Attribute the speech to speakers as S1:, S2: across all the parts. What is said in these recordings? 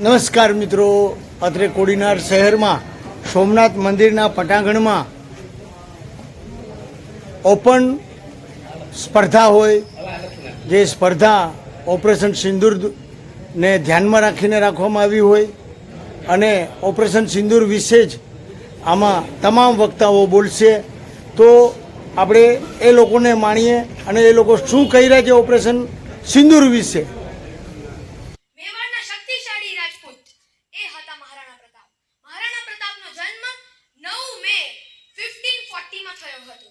S1: નમસ્કાર મિત્રો. અત્રે કોડીનાર શહેરમાં સોમનાથ મંદિરના પટાંગણમાં ઓપન સ્પર્ધા હોય, જે સ્પર્ધા ઓપરેશન સિંદૂરને ધ્યાનમાં રાખીને રાખવામાં આવી હોય અને ઓપરેશન સિંદૂર વિશે જ આમાં તમામ વક્તાઓ બોલશે. તો આપણે એ લોકોને માણીએ અને એ લોકો શું કહી રહ્યા છે ઓપરેશન સિંદૂર વિશે
S2: મેવાડના શક્તિશાળી રાજપૂત એ હતા મહારાણા પ્રતાપ મહારાણા પ્રતાપનો જન્મ 9 મે 1540 માં થયો હતો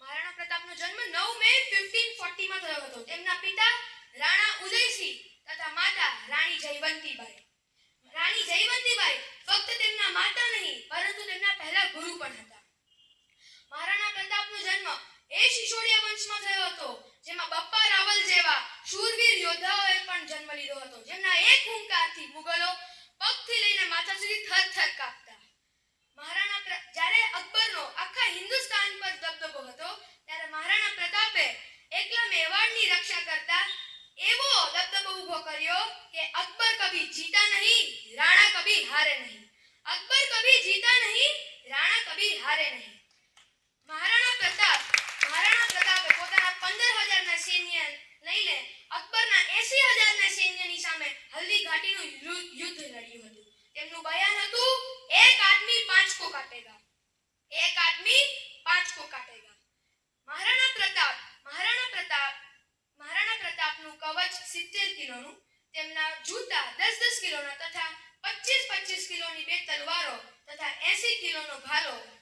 S2: મહારાણા પ્રતાપનો જન્મ 9 મે 1540 માં થયો હતો તેમના પિતા રાણા ઉદયસિંહ તથા માતા રાણી જયવંતીબાઈ રાણી જયવંતીબાઈ ફક્ત તેમના માતા નહીં પરંતુ તેમના પહેલા ગુરુ પણ હતા મહારાણા પ્રતાપનો જન્મ એ શિશોડિયા વંશમાં થયો હતો જેમાં બપ્પા રાવલ જેવા શૂરવીર યોદ્ધાઓએ પણ જન્મ લીધો હતો જેમના એક હુંકારથી મુગલો પગથી લઈને માથા સુધી થરથર કાપતા મહારાણા પ્ર- જ્યારે અકબરનો આખા હિન્દુસ્તાન પર દબદબો હતો ત્યારે મહારાણા પ્રતાપે એકલા મેવાડની રક્ષા કરતા એવો દબદબો ઊભો કર્યો કે અકબર કભી જીતા નહીં રાણા કભી હારે નહીં અકબર કભી જીતા નહીં રાણા કભી હારે નહીં મહારાણા પ્રતાપ મહારાણા પ્રતાપે પોતાના પંદર હજારના સૈન્ય લઈને અકબરના એસી હજારના સૈન્યની સામે હલ્દી ઘાટીનું યુ- યુદ્ધ લડ્યું હતું તેમનું બયાન હતું એક આદમી પાંચ કો કાટેગા એક આદમી પાંચ કો કાટેગા મહારાણા પ્રતાપ મહારાણા પ્રતાપ મહારાણા પ્રતાપનું કવચ સિત્તેર કિલોનું તેમના જૂતા દસ દસ કિલોના તથા પચીસ પચીસ કિલોની બે તલવારો તથા એસી હતો.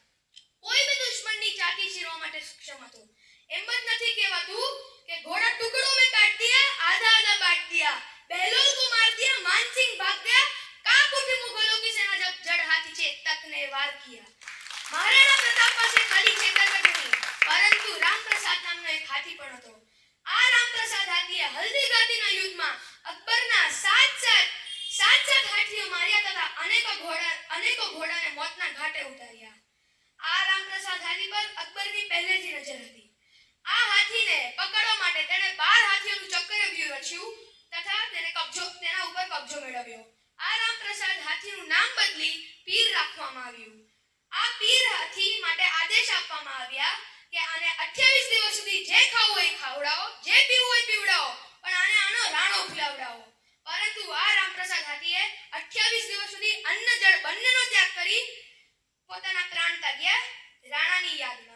S2: કોઈ બી દુશ્મનની ચાકી ચીરવા માટે સક્ષમ હતો. એમ જ નથી કહેવાતું કે ઘોડા ટુકડો મેં કાટ દિયા, આધા આધા બાટ દિયા. બહેલોલ કો માર દિયા, માનસિંહ ભાગ ગયા, કાપ ઉઠી મુગલો કી સેના જબ જડ હાથી છે, તક ને વાર કિયા. મહારાણા પ્રતાપ પાસે ખાલી ખેતર નથી પરંતુ રામપ્રસાદ નામનો એક હાથી પણ હતો. આ રામપ્રસાદ હાથીએ હલ્દી ઘાટીના યુદ્ધમાં અકબરના સાત સાત સાત સાત હાથીઓ માર્યા તથા અનેકો ઘોડા, અનેકો ઘોડાને મોતના ઘાટે ઉતાર્યા. આ રામપ્રસાદ હાથી પર અકબરની પહેલેથી નજર હતી. આ હાથીને પકડવા માટે તેણે બાર હાથીઓનું ચક્રવ્યૂહ રચ્યું તથા તેને કબજો, તેના ઉપર કબજો મેળવ્યો. આ રામપ્રસાદ હાથીનું નામ બદલી પીર રાખવામાં આવ્યું. આ પીર હાથી માટે આદેશ આપવામાં આવ્યા કે આને 28 દિવસ સુધી જે ખાવું હોય ખાવડાવો, જે પીવું હોય પીવડાવો, પણ આને આનો રાણો ખીલાવડાવો પરંતુ આ રામપ્રસાદ હાથીએ 28 દિવસ સુધી અન્ન જળ બંનેનો પોતાના ત્રણ ત્યાગ્યા રાણાની યાદમાં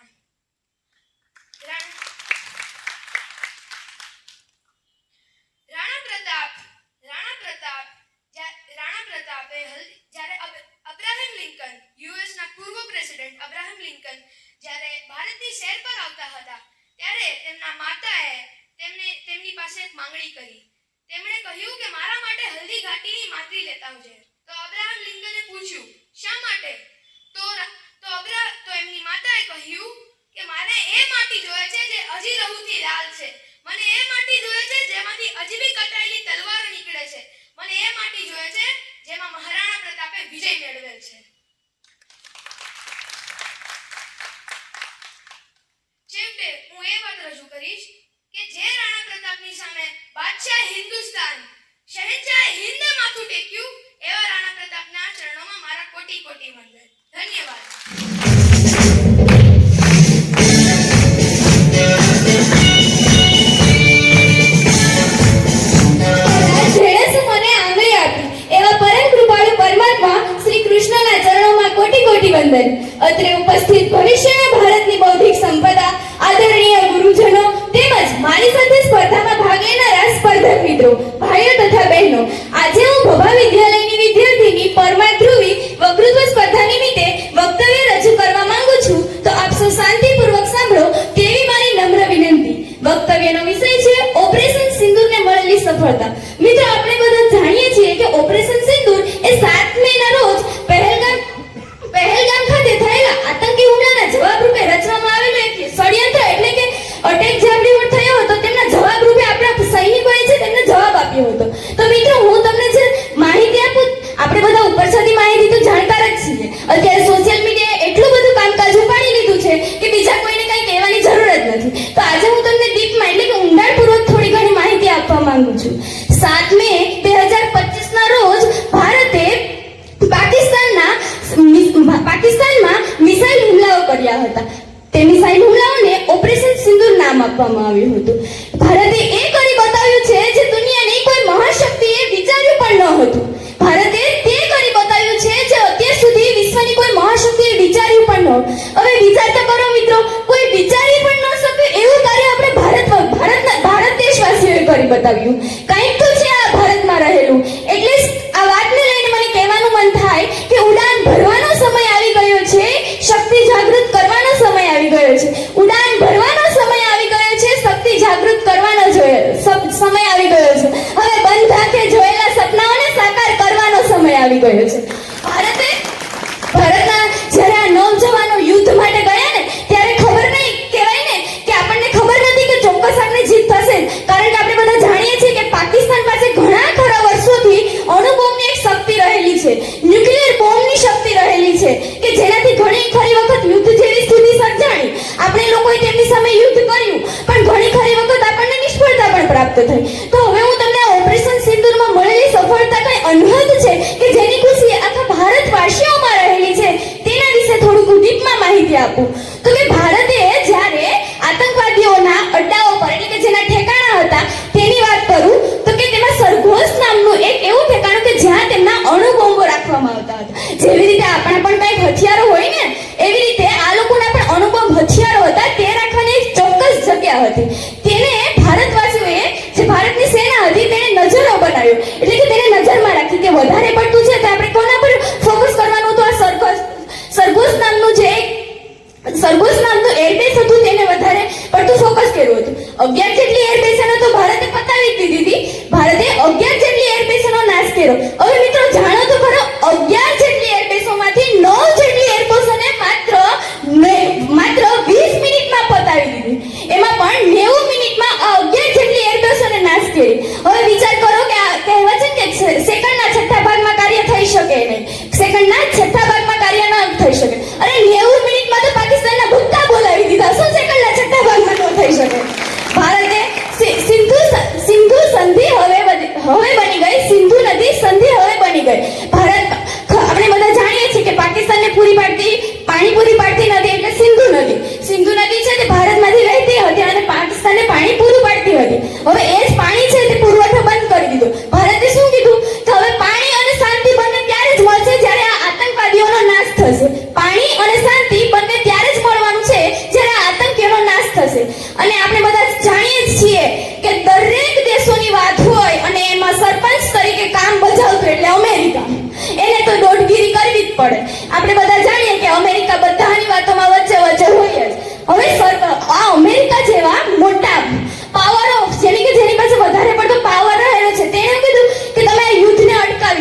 S2: 对一下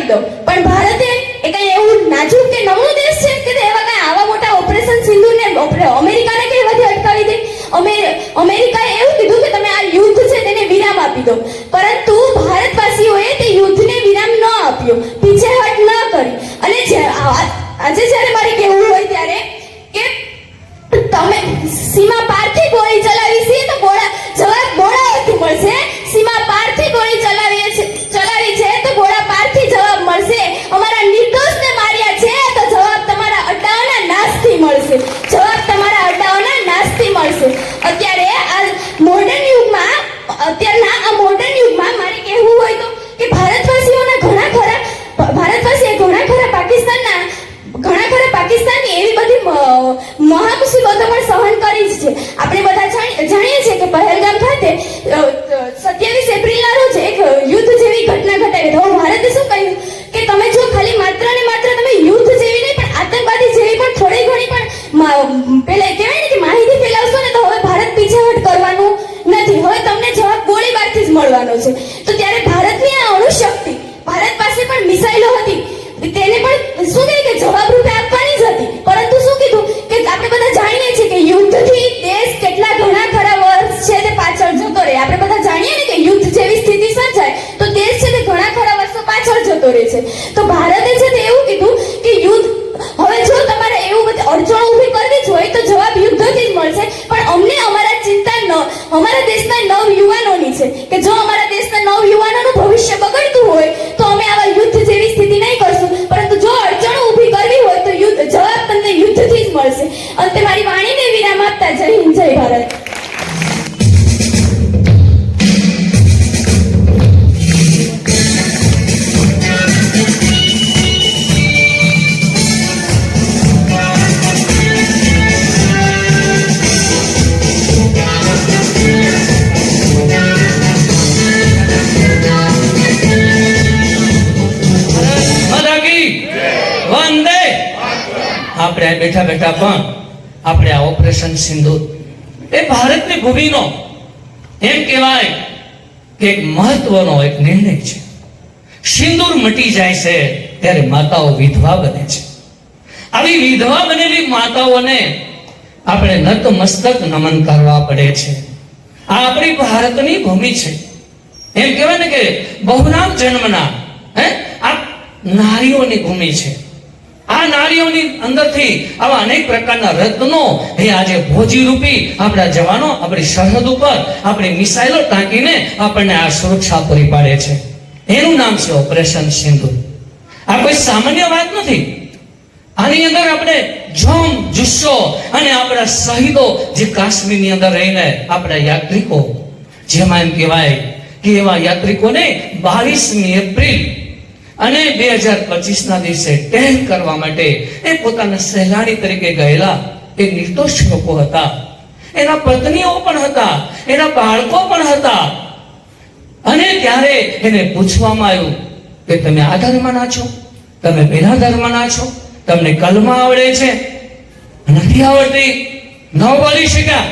S2: દીધો પણ ભારતે એ કઈ એવું નાજુક કે નમણો દેશ છે કે એવા કઈ આવા મોટા ઓપરેશન સિંધુને અમેરિકાને કઈ વધી અટકાવી દે? અમે એવું કીધું કે તમે આ યુદ્ધ છે તેને વિરામ આપી દો. પરંતુ ભારતવાસીઓ એ તે યુદ્ધને વિરામ ન આપ્યો. પીછેહટ ન કરી. અને આજે જ્યારે મારે કહેવું હોય ત્યારે કે તમે સીમા પારથી ગોળી ચલાવી મળશે. જવાબ તમારા અરડાઓના નાશથી મળશે. અત્યારે આ મોડર્ન યુગમાં, અત્યારના આ મોડર્ન યુગમાં મારે કહેવું હોય તો કે ભારતવાસીઓના ઘણા ખરા, ભારતવાસીએ ઘણા ખરા પાકિસ્તાનના, ઘણા ખરા પાકિસ્તાનની એવી બધી મહામુસીબતો પણ સહન કરી છે. આપણે બધા જાણીએ છીએ કે પહેલગામ થાય મળશે. અંતે મારી વાણીને વિરામ આપતા જય હિન્દ જય ભારત.
S3: બેઠા બેઠા પણ આપણે આ ઓપરેશન સિંધુ એ ભારતની ભૂમિનો એમ કહેવાય કે એક મહત્વનો એક નિર્ણય છે. સિંદૂર મટી જાય છે ત્યારે માતાઓ વિધવા બને છે. આવી વિધવા બનેલી માતાઓને આપણે નતમસ્તક નમન કરવા પડે છે. આ આપણી ભારતની ભૂમિ છે. એમ કહેવાય ને કે બહુનામ જન્મના, હે? આ નારીઓની ભૂમિ છે. આ નારીઓની અંદરથી આવા અનેક પ્રકારના રત્નો એ આજે ભોજી રૂપી આપણા જવાનો, આપણી સરહદ ઉપર આપણી મિસાઇલો ટાંકીને આપણને આ સુરક્ષા પૂરી પાડે છે. એનું નામ છે ઓપરેશન સિંધુ. આ કોઈ સામાન્ય વાત નથી. આની અંદર આપણે જોમ, જુસ્સો અને આપણા શહીદો જે કાશ્મીરની અંદર રહીને આપણા યાત્રિકો, જેમાં એમ કહેવાય કે એવા યાત્રિકોને બાવીસમી એપ્રિલ અને બે હજાર પચીસના દિવસે ટેગ કરવા માટે એ પોતાના સહેલાણી તરીકે ગયેલા એ નિર્દોષ લોકો હતા. એના પત્નીઓ પણ હતા, એના બાળકો પણ હતા. અને ત્યારે એને પૂછવામાં આવ્યું કે તમે આ ધર્મના છો? તમે પેલા ધર્મના છો? તમને કલમા આવડે છે? નથી આવડતી? ન બોલી શક્યા?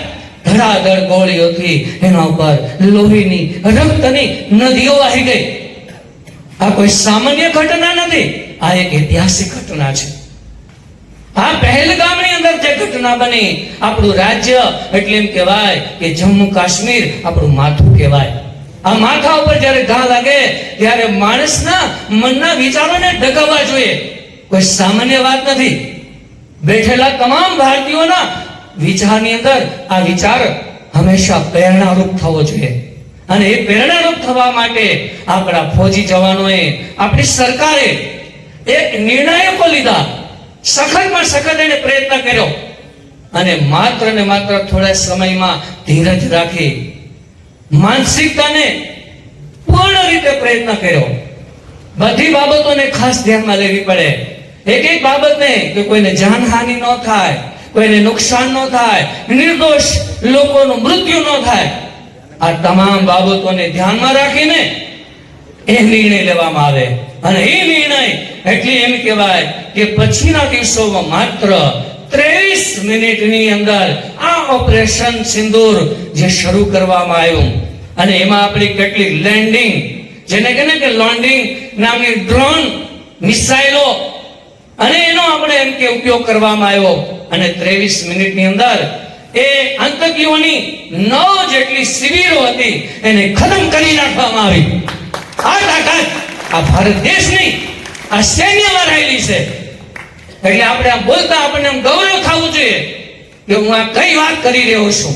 S3: ધડાધડ ગોળીઓથી એના ઉપર લોહીની રક્તની નદીઓ વહી ગઈ. આ કોઈ સામાન્ય ઘટના નથી. આ એક ઐતિહાસિક ઘટના છે. આ પહેલગામની અંદર જે ઘટના બની, આપણું રાજ્ય એટલે એમ કહેવાય કે જમ્મુ કાશ્મીર આપણું માથું કહેવાય. આ માથા ઉપર જ્યારે ઘા લાગે, ત્યારે માણસના મનના વિચારોને ડગાવવા જોઈએ. કોઈ સામાન્ય વાત નથી. બેઠેલા તમામ ભારતીયોના વિચારની અંદર આ વિચાર હંમેશા પ્રેરણારૂપ થવો જોઈએ. અને એ પ્રેરણારૂપ થવા માટે આપણા ફૌજી જવાનોએ આપણી સરકારે એક નિર્ણાયકો લીધા. સખતમાં સખત એને પ્રયત્ન કર્યો. અને માત્ર ને માત્ર થોડા સમયમાં ધીરજ રાખી માનસિકતાને પૂર્ણ રીતે પ્રયત્ન કર્યો. બધી બાબતોને ખાસ ધ્યાનમાં લેવી પડે. એક એક બાબતને કે કોઈને જાનહાનિ ન થાય, કોઈને નુકસાન ન થાય, નિર્દોષ લોકોનું મૃત્યુ ન થાય. આ તમામ બાબતોને ધ્યાનમાં રાખીને એ નિર્ણય લેવામાં આવે. અને એ નિર્ણય એટલે એમ કહેવાય કે પછીના દિવસોમાં માત્ર ત્રેવીસ મિનિટની અંદર આ ઓપરેશન સિંદૂર જે શરૂ કરવામાં આવ્યું. અને એમાં આપણી કેટલી લેન્ડિંગ, જેને કહે ને કે લોન્ડિંગ નામની ડ્રોન, મિસાઇલો, અને એનો આપણે એમ કે ઉપયોગ કરવામાં આવ્યો. અને ત્રેવીસ મિનિટની અંદર એ આતંકીઓની નવ જેટલી શિબિરો હતી એને ખતમ કરી નાખવામાં આવી. આ તાકાત આ ભારત દેશની આ સૈન્યમાં રહેલી છે. એટલે આપણે આમ બોલતા આપણને આમ ગૌરવ થવું જોઈએ કે હું આ કઈ વાત કરી રહ્યો છું.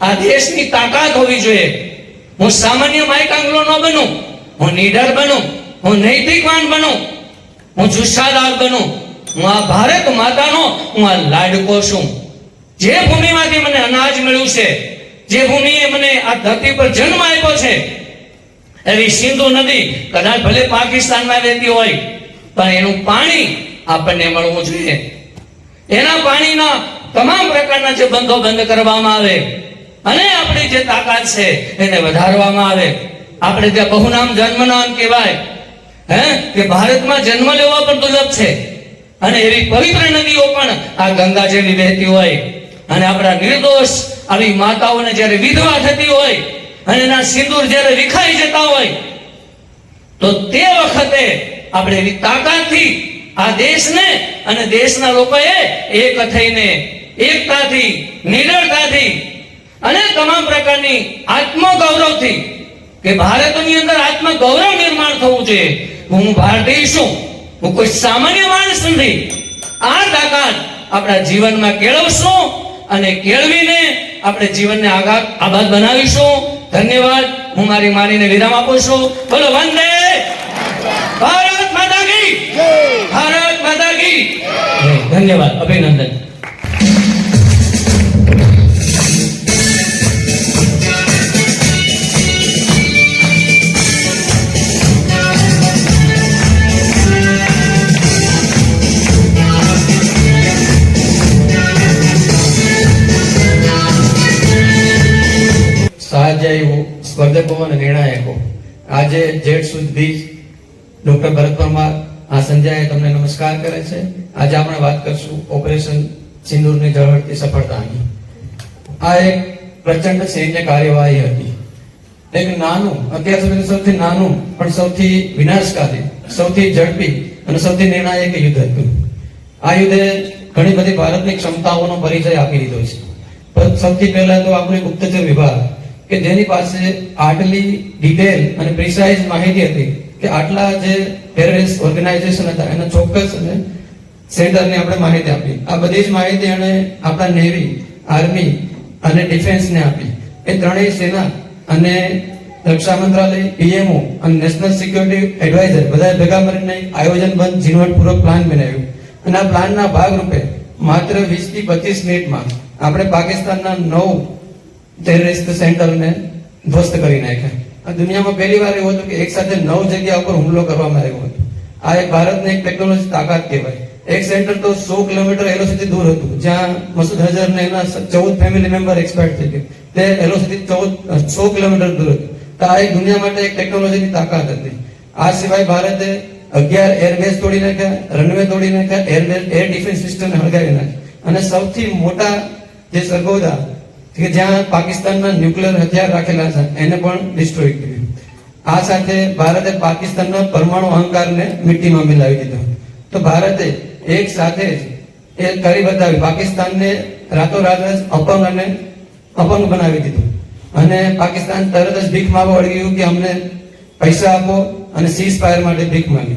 S3: આ દેશની તાકાત હોવી જોઈએ. હું સામાન્ય માયકાંગલો ન બનું. હું નીડર બનું. હું નૈતિકવાન બનું. હું જુસ્સાદાર બનું. હું આ ભારત માતાનો, હું આ લાડકો છું. જે ભૂમિમાંથી મને અનાજ મળ્યું છે, જે ભૂમિએ મને આ ધરતી પર જન્મ આપ્યો છે, એવી સિંધુ નદી કદાચ ભલે પાકિસ્તાનમાં વહેતી હોય, પણ એનું પાણી આપણને મળવું જોઈએ. એના પાણીના તમામ પ્રકારના જે બંધો બંધ કરવામાં આવે, અને આપણી જે તાકાત છે એને વધારવામાં આવે. આપણે ત્યાં બહુનામ જન્મનામ કહેવાય. હે? કે ભારતમાં જન્મ લેવો પણ દુર્લભ છે. અને એવી પવિત્ર નદીઓ પણ આ ગંગા જેવી વહેતી હોય. અને આપણા નિર્દોષ આવી માતાઓને જ્યારે વિધવા થતી હોય અને એના સિંદૂર જ્યારે વિખાઈ જતા હોય, તો તે વખતે આપણે એવી તાકાતથી આ દેશને અને દેશના લોકોએ એક થઈને એકતાથી, નિડરતાથી અને તમામ પ્રકારની આત્મગૌરવથી કે ભારતની અંદર આત્મગૌરવ નિર્માણ થવું જોઈએ હું ભારતીય છું. હું કોઈ સામાન્ય માણસ નથી. આ તાકાત આપણા જીવનમાં કેળવશું અને કેળવીને આપણે જીવનને આબાદ બનાવીશું. ધન્યવાદ. હું મારી મારીને વિરામ આપું છું. બોલો વંદે ભારત માતા કી. ભારત માતા કી. ધન્યવાદ. અભિનંદન.
S4: સહાધ્યાયીઓ સ્પર્ધકો અને નિર્ણાયકો આજે જેઠ સુધી ડોક્ટર ભરત પરમાર આ સંધ્યાએ તમને નમસ્કાર કરે છે. આજે આપણે વાત કરશું ઓપરેશન સિંદૂરની ઝળહળતી સફળતાની. આ એક પ્રચંડ સૈન્ય કાર્યવાહી હતી. એક નાનું, અત્યાર સુધીનું સૌથી નાનું, પણ સૌથી વિનાશકારી, સૌથી ઝડપી અને સૌથી નિર્ણાયક યુદ્ધ હતું. આ યુદ્ધે ઘણી બધી ભારતની ક્ષમતાઓનો પરિચય આપી દીધો છે. સૌથી પહેલા તો આપણે ગુપ્તચર વિભાગ કે જેની પાસે આટલી ડિટેલ અને પ્રિસાઇઝ માહિતી હતી કે આટલા જે ટેરરિસ્ટ ઓર્ગેનાઇઝેશન હતા, એના ચોક્કસ અને સેન્ટરને આપણે માહિતી આપી. આ બધી જ માહિતી એણે આપણા નેવી આર્મી અને ડિફેન્સને આપી. એ ત્રણેય સેના અને રક્ષા મંત્રાલય પીએમઓ અને નેશનલ સિક્યુરિટી એડવાઇઝર બધા ભેગા મળીને એક આયોજનબદ્ધ ઝીણવટપૂર્વક પ્લાન બનાવ્યું. અને આ પ્લાનના ભાગરૂપે માત્ર વીસથી પચીસ મિનિટમાં આપણે પાકિસ્તાનના નવ ટેરરિસ્ટ સેન્ટરને ધ્વસ્ત કરી નાખ્યા. આ દુનિયામાં પહેલી વાર એવું હતું કે એક સાથે નવ જગ્યા ઉપર હુમલો કરવામાં આવ્યો હતો. આ એક ભારતની એક ટેકનોલોજી તાકાત કહેવાય. એક સેન્ટર તો સો કિલોમીટર એલોસીથી દૂર હતું, જ્યાં મસૂદ હઝર ને એના ચૌદ ફેમિલી મેમ્બર એક્સપાયર થઈ ગયા. તે એલોસીથી ચૌદ સો કિલોમીટર દૂર હતું. તો આ એક દુનિયા માટે એક ટેકનોલોજીની તાકાત હતી. આ સિવાય ભારતે અગિયાર એરબેઝ તોડી નાખ્યા રનવે તોડી નાખ્યા એરબેઝ એર ડિફેન્સ સિસ્ટમ હળગાવી નાખ્યા. અને સૌથી મોટા જે સરગોદા કે જ્યાં પાકિસ્તાનના ન્યુક્લિયર હથિયાર રાખેલા છે, એને પણ ડિસ્ટ્રોય કર્યું. આ સાથે ભારતે પાકિસ્તાનના પરમાણુ અહંકારને મિટ્ટીમાં મિલાવી દીધો. તો ભારતે એક સાથે જ એ કરી બતાવી, પાકિસ્તાનને રાતોરાત જ અપંગ અને અપંગ બનાવી દીધું. અને પાકિસ્તાન તરત જ ભીખ માંગવા વળી ગયું કે અમને પૈસા આપો અને સીઝ ફાયર માટે ભીખ માંગી.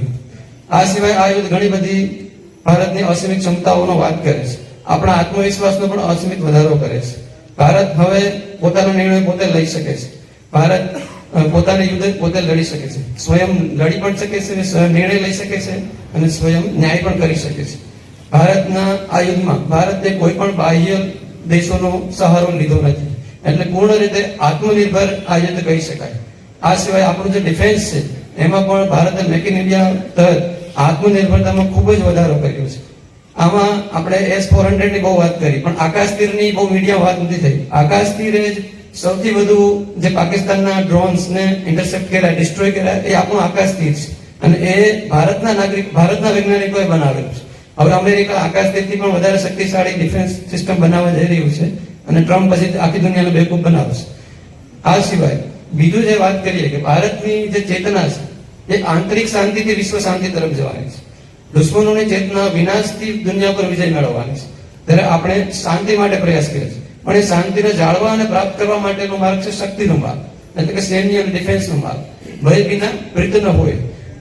S4: આ સિવાય આ યુદ્ધ ઘણી બધી ભારતની અસીમિત ક્ષમતાઓનો વાત કરે છે. આપણા આત્મવિશ્વાસનો પણ અસીમિત વધારો કરે છે. ભારત હવે પોતાનો નિર્ણય પોતે લઈ શકે છે. ભારત પોતાના યુદ્ધ પોતે લડી શકે છે. સ્વયં લડી પણ શકે છે નિર્ણય લઈ શકે છે અને સ્વયં ન્યાય પણ કરી શકે છે. ભારતના આ યુદ્ધમાં ભારતે કોઈ પણ બાહ્ય દેશોનો સહારો લીધો નથી. એટલે પૂર્ણ રીતે આત્મનિર્ભર આ યુદ્ધ કહી શકાય. આ સિવાય આપણું જે ડિફેન્સ છે, એમાં પણ ભારતે મેક ઇન ઇન્ડિયા તહત આત્મનિર્ભરતામાં ખૂબ જ વધારો કર્યો છે. આમાં આપણે એસ ફોર હંડ્રેડની બહુ વાત કરી, પણ આકાશ તીરની બહુ મીડિયા વાત નથી થઈ. આકાશ તીરે જ સૌથી વધુ જે પાકિસ્તાનના ડ્રોન્સ ને ઇન્ટરસેપ્ટ કર્યા ડિસ્ટ્રોય કર્યા, એ આપણું આકાશ તીર છે. અને એ ભારતના નાગરિક, ભારતના વૈજ્ઞાનિકોએ બનાવેલું છે. હવે અમેરિકા આકાશ તીરથી પણ વધારે શક્તિશાળી ડિફેન્સ સિસ્ટમ બનાવવા જઈ રહ્યું છે અને ટ્રમ્પ પછી આખી દુનિયાને બેકૂપ બનાવશે આ સિવાય, બીજું જે વાત કરીએ કે ભારતની જે ચેતના છે, એ આંતરિક શાંતિથી વિશ્વ શાંતિ તરફ જવાની છે. દુશ્મનોની ચેતના વિનાશથી દુનિયા પર વિજય મેળવવાની છે. ત્યારે આપણે શાંતિ માટે પ્રયાસ કરીએ છીએ. પણ એ શાંતિને જાળવા અને પ્રાપ્ત કરવા માટેનો માર્ગ છે શક્તિનો માર્ગ. એટલે કે સૈન્ય અને ડિફેન્સનો માર્ગ. ભય વિના પ્રીત ન હોય.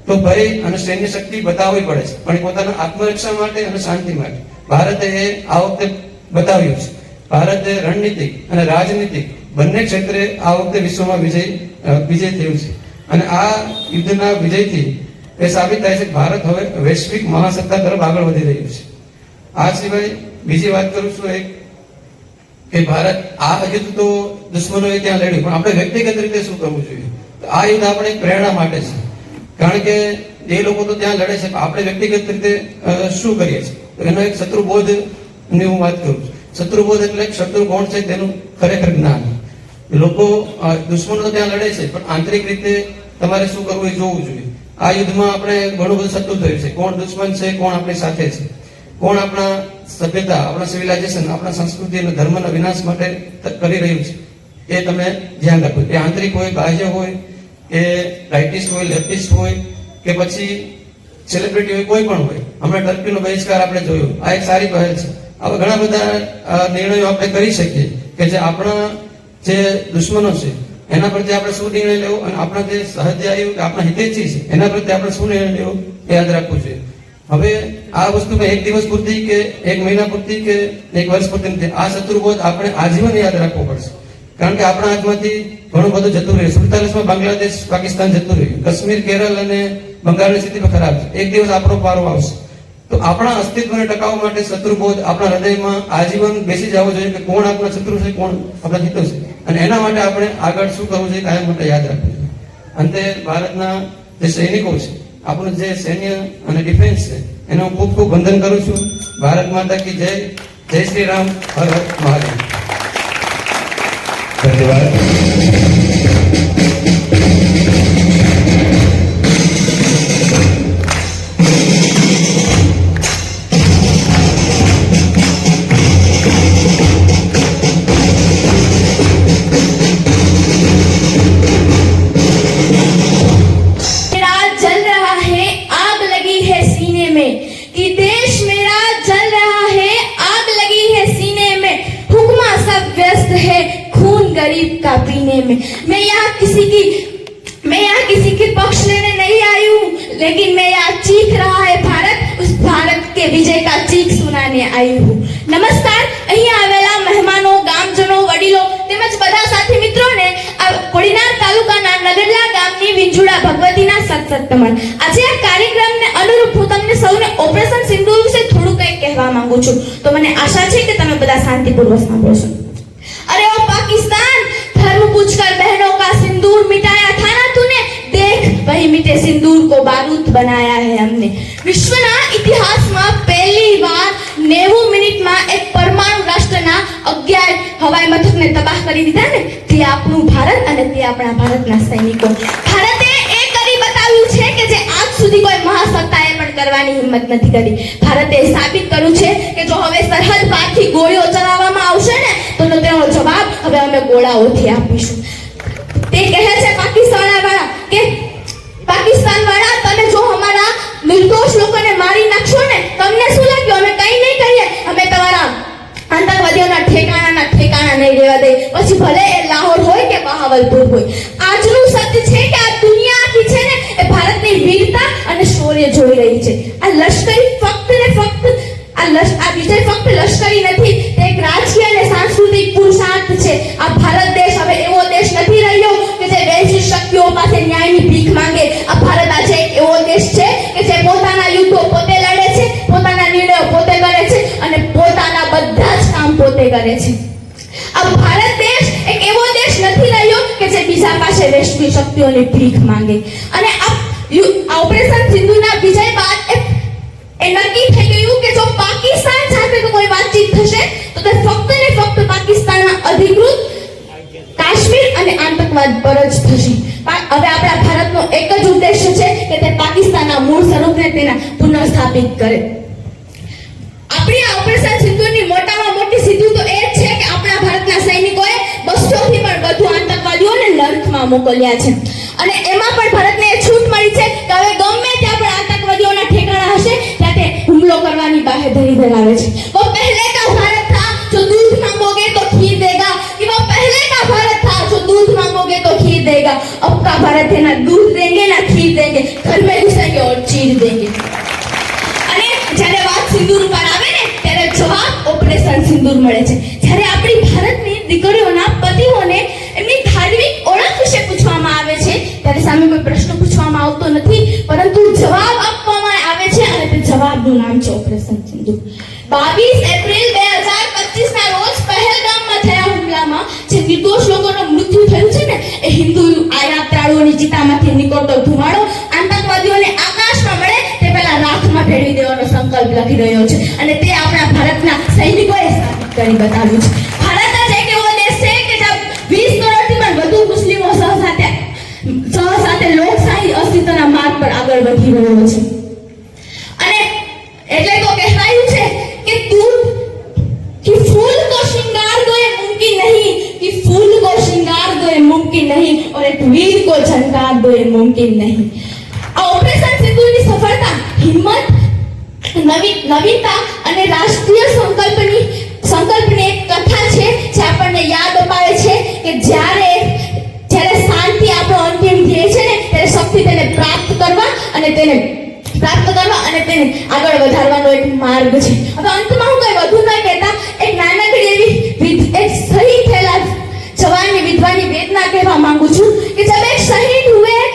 S4: તો ભય અને સૈન્ય શક્તિ બતાવવી પડે છે. પણ પોતાના આત્મરક્ષા માટે અને શાંતિ માટે. ભારતે એ આ વખતે બતાવ્યું છે. ભારતે રણનીતિક અને રાજનીતિક બંને ક્ષેત્રે આ વખતે વિશ્વમાં વિજય વિજય થયું છે. અને આ યુદ્ધના વિજયથી એ સાબિત થાય છે ભારત હવે વૈશ્વિક મહાસત્તા તરફ આગળ વધી રહ્યું છે. આ સિવાય બીજી વાત કરું છું એક, કે ભારત આ યુદ્ધ તો દુશ્મનોએ ત્યાં લડ્યું? પણ આપણે વ્યક્તિગત રીતે શું કરવું જોઈએ? તો આ યુદ્ધ આપણે પ્રેરણા માટે છે. કારણ કે એ લોકો તો ત્યાં લડે છે, પણ આપણે વ્યક્તિગત રીતે શું કરીએ છીએ? એનો એક શત્રુબોધની હું વાત કરું છું. શત્રુબોધ એટલે શત્રુ કોણ છે તેનું ખરેખર જ્ઞાન. લોકો દુશ્મનો ત્યાં લડે છે, પણ આંતરિક રીતે તમારે શું કરવું એ જોવું જોઈએ. આ યુદ્ધમાં આપણે ઘણું બધું સત્તું થયું છે. કોણ દુશ્મન છે, કોણ આપણી સાથે છે. કોણ આપણા સભ્યતા, આપણા સિવિલાઇઝેશન આપણા સંસ્કૃતિ અને ધર્મના વિનાશ માટે કરી રહ્યું છે. એ તમે ધ્યાન રાખો. એ આંતરિક હોય, બાહ્ય હોય, કે રાઇટિસ્ટ હોય લેફ્ટિસ્ટ હોય, કે પછી સેલિબ્રિટી હોય, કોઈ પણ હોય. હમણાં ટર્કીનો બહિષ્કાર આપણે જોયો. આ એક સારી પહેલ છે. આવા ઘણા બધા નિર્ણયો આપણે કરી શકીએ કે જે આપણા જે દુશ્મનો છે એના પ્રત્યે આપણે શું નિર્ણય લેવો અને આપણા જે કે આપણા હિતેચ્છી છે, એના પ્રત્યે આપણે શું નિર્ણય લેવો, એ યાદ રાખવું જોઈએ હવે આ વસ્તુ મેં એક દિવસ પૂરતી કે એક મહિના પૂરતી કે એક વર્ષ પૂરતી નથી, આ શત્રુબોધ આપણે આજીવન યાદ રાખવો પડશે. કારણ કે આપણા હાથમાંથી ઘણું બધું જતું રહ્યું. સુડતાલીસમાં બાંગ્લાદેશ પાકિસ્તાન જતું રહ્યું. કાશ્મીર, કેરળ અને બંગાળની સ્થિતિ ખરાબ છે. એક દિવસ આપણો પારો આવશે. તો આપણા અસ્તિત્વને ટકાવવા માટે શત્રુબોધ આપણા હૃદયમાં આજીવન બેસી જવો જોઈએ કે કોણ આપણા શત્રુ છે, કોણ આપણા હિતો છે. અને એના માટે આપણે આગળ શું કરવું છે કાયમ માટે યાદ રાખવું છે. અંતે ભારતના જે સૈનિકો છે, આપણું જે સૈન્ય અને ડિફેન્સ છે, એનું ખૂબ ખૂબ વંદન કરું છું. ભારત માતા કી જય. જય શ્રી રામ. હર હર મહાદેવ.
S5: ધન્યવાદ.
S2: हूँ नमस्कार અહીંયા આવેલા મહેમાનો ગામજનો વડીલો તેમજ બધા સાથી મિત્રોને આ કોડીનાર તાલુકાના નગરલા ગામની વિંજુડા ભગવતીના સત્સત્તમણ આજે આ કાર્યક્રમને અનુરૂપ હું તમને સૌને ઓપરેશન સિંદૂર વિશે થોડું કંઈક કહેવા માંગુ છું તો મને આશા છે કે તમે બધા શાંતિપૂર્વક સાંભળો છો अरे ओ पाकिस्तान धर्म पूछकर बहनों का सिंदूर मिटाया था ना तूने देख वही मिटे सिंदूर को बारूद बनाया है हमने વિશ્વના ઇતિહાસમાં પહેલી વાર નેવું મિનિટમાં એક પરમાણુ રાષ્ટ્રના અગિયાર હવાઈ મથકને તબાહ કરી દીધા ને, તે આપણું ભારત અને તે આપણા ભારતના સૈનિકો. ભારતે એ કરી બતાવ્યું છે કે જે આજ સુધી કોઈ મહાસત્તાએ પણ કરવાની હિંમત નથી કરી. ભારતે સાબિત કર્યું છે કે જો હવે સરહદ પારથી ગોળીઓ ચલાવવામાં આવશે ને, તો તેનો જવાબ હવે અમે ગોળાઓથી આપીશું. તે કહે છે પાકિસ્તાન વાળા કે પાકિસ્તાન વાળા તમે જો શક્તિઓની ભીખ માંગે. અને આ ઓપરેશન સિંધુના વિજય બાદ એ નક્કી થઈ ગયું કે જો પાકિસ્તાન સાથે કોઈ વાતચીત થશે, તો તે ફક્ત ને ફક્ત પાકિસ્તાનના અધિકૃત કાશ્મીર અને આતંકવાદ પર જ થશે. હવે આપણા ભારતનો એક જ ઉદ્દેશ્ય છે કે તે પાકિસ્તાનના મૂળ સ્વરૂપને તેના પુનઃસ્થાપિત કરે. આપણી આ ઓપરેશન સિંધુની મોટામાં મોટી સિદ્ધિ તો એ છે કે આપણા ભારતના સૈનિકોએ 200 થી પણ વધુ આતંકવાદીઓને લડખમાં મોકલ્યા છે. અને એમાં પણ ભારતને એ છૂટ મળી છે કે હવે ગમે ત્યાં પણ આતંકવાદીઓના ઠેકાણા હશે ત્યાં તે હુમલો કરવાની બાહેધરી ધરાવે છે वो पहले का भारत था जो दूध मांगोगे तो खीर देगा कि वो पहले का भारत था जो दूध मांगोगे तो खीर देगा अब का भारत है ना दूध देंगे ना खीर देंगे घर में घुसेंगे और चीर देंगे અને જ્યારે વાત સિંદૂર ઉપર આવે ને ત્યારે જવાબ ઓપરેશન સિંદૂર મળે છે જ્યારે આપણી ભારતની દીકરીઓના સામે કોઈ પ્રશ્ન પૂછવામાં આવતો નથી, પરંતુ જવાબ આપવામાં આવે છે અને તે જવાબનું નામ છે ઓપરેશન સિંધુ. બાવીસ એપ્રિલ બે હજાર પચીસ ના રોજ પહેલગામમાં થયા હુમલામાં જે નિર્દોષ લોકોનું મૃત્યુ થયું છે ને, એ હિન્દુ યાત્રાળુઓની ચિતામાંથી નીકળતો ધુમાડો આતંકવાદીઓને આકાશમાં મળે તે પહેલા રાખમાં ભેળવી દેવાનો સંકલ્પ લખી રહ્યો છે. અને તે આપણા ભારતના સૈનિકોએ સાબિત કરી બતાવ્યું છે. ભારત વધી રહ્યો છે. અને એટલે તો કહેવાયું છે કે તું, કે ફૂલ કો શિંગાર દો એ મુમકિન નહીં, કે ફૂલ કો શિંગાર દો એ મુમકિન નહીં એક વીર કો ઝંકાર દો એ મુમકિન નહીં. આ ઓપરેશન સિંદૂરની સફળતા, હિંમત, નવી, નવીનતા પ્રાપ્ત કરવા અને તેને આગળ વધારવાનો એક માર્ગ છે. હવે અંતમાં હું કઈ વધુ ન કહેતા, એક નાનકડી એવી વિધ- એક શહીદ થયેલા જવાનની, વિધવાની વેદના કહેવા માંગુ છું કે જબ એક શહીદ हुए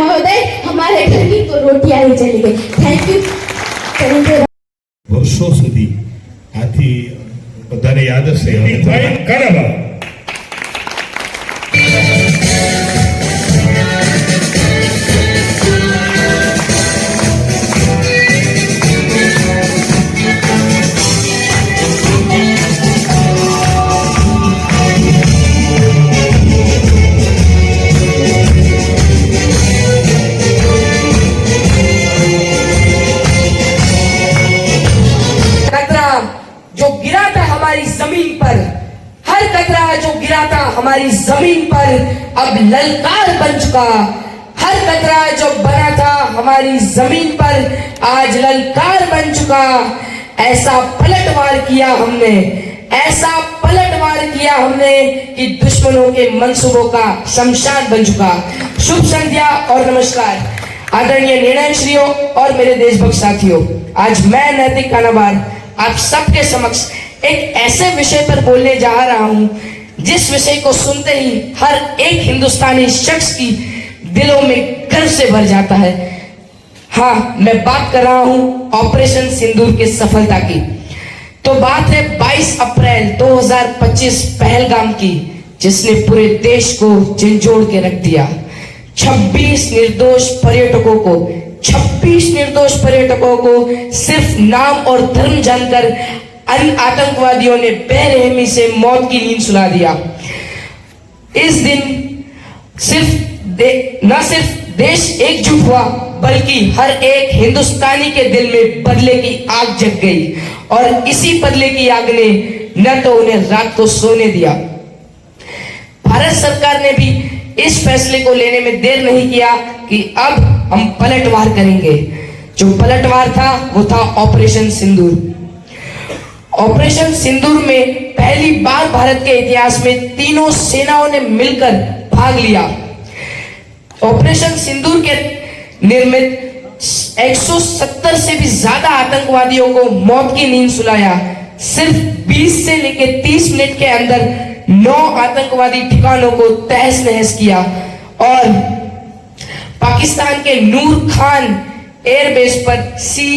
S2: महोदय हमारे घर की तो रोटियां ही चली गई थैंक यू करेंगे
S5: વર્ષો સુધી આથી બધાને યાદ હશે હવે
S6: ललकार बन चुका। हर कतरा जो बना था हमारी ज़मीन पर, आज ललकार बन चुका। ऐसा पलटवार किया हमने, ऐसा पलटवार किया हमने कि दुश्मनों के मंसूबों का शमशान बन चुका। शुभ संध्या और नमस्कार। आदरणीय निर्णय श्रीओ और मेरे देशभक्त साथियों, आज मैं नैतिक कानाबार आप सबके समक्ष एक ऐसे विषय पर बोलने जा रहा हूँ जिस विषय को सुनते ही हर एक हिंदुस्तानी शख्स की दिलों में गर्व से भर जाता है। हाँ मैं बात कर रहा हूँ ऑपरेशन सिंदूर की सफलता की। तो बात है 22 अप्रैल 2025 पहलगाम की, जिसने पूरे देश को झंझोड़ के रख दिया। 26 निर्दोष पर्यटकों को 26 निर्दोष पर्यटकों को सिर्फ़ नाम और धर्म जानकर आतंकवादियों ने बेरहमी से मौत की नींद सुला दिया। इस दिन सिर्फ़ न सिर्फ़ देश एकजुट हुआ, बल्कि हर एक हिंदुस्तानी के दिल में बदले की आग जग गई और इसी बदले की आग ने न तो उन्हें रात को सोने दिया। भारत सरकार ने भी इस फैसले को लेने में देर नहीं किया कि अब हम पलटवार करेंगे। जो पलटवार था, वो था ऑपरेशन सिंदूर। ऑपरेशन सिंदूर में पहली बार भारत के इतिहास में तीनों सेनाओं ने मिलकर भाग लिया। ऑपरेशन सिंदूर के निर्मित 170 से भी ज़्यादा आतंकवादियों को मौत की नींद सुलाया। सिर्फ़ 20 से लेकर 30 मिनट के अंदर नौ आतंकवादी ठिकानों को तहस नहस किया और पाकिस्तान के नूर खान एयरबेस पर सी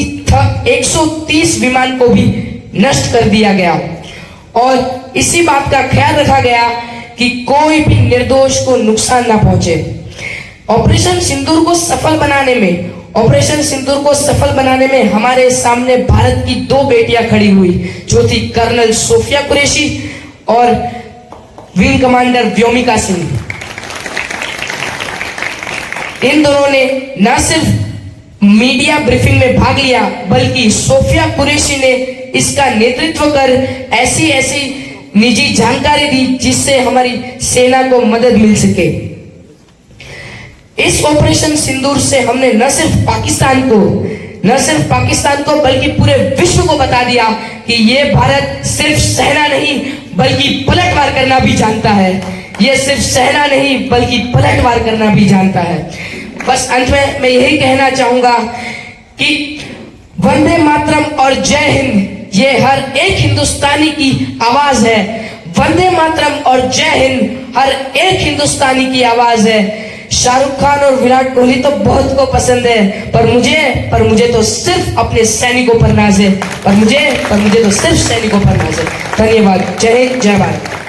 S6: 130 विमान को भी नष्ट कर दिया गया। और इसी बात का ख्याल रखा गया कि कोई भी निर्दोष को नुकसान ना पहुँचे। ऑपरेशन सिंदूर को सफल बनाने में, ऑपरेशन सिंदूर को सफल बनाने में हमारे सामने भारत की दो बेटियाँ खड़ी हुई, जो थी कर्नल सोफिया कुरैशी और विंग कमांडर व्योमिका सिंह। इन दोनों ने न सिर्फ़ मीडिया ब्रीफिंग में भाग लिया, बल्कि सोफिया कुरैशी ने इसका नेतृत्व कर ऐसी ऐसी निजी जानकारी दी जिससे हमारी सेना को मदद मिल सके। इस ऑपरेशन सिंदूर से हमने न सिर्फ़ पाकिस्तान को, न सिर्फ़ पाकिस्तान को, बल्कि पूरे विश्व को बता दिया कि ये भारत सिर्फ़ सहना नहीं, बल्कि पलटवार करना भी जानता है। ये सिर्फ़ सहना नहीं, बल्कि पलटवार करना भी जानता है। बस अंत में मैं यही कहना चाहूँगा कि वंदे मातरम और जय हिंद। ये हर एक हिंदुस्तानी की आवाज़ है। वंदे मातरम और जय हिंद, हर एक हिंदुस्तानी की आवाज़ है। शाहरुख खान और विराट कोहली तो बहुत को पसंद है, पर मुझे पर मुझे तो सिर्फ़ अपने सैनिकों पर नाज है पर मुझे पर मुझे तो सिर्फ़ सैनिकों पर नाज है धन्यवाद। जय हिंद, जय भारत।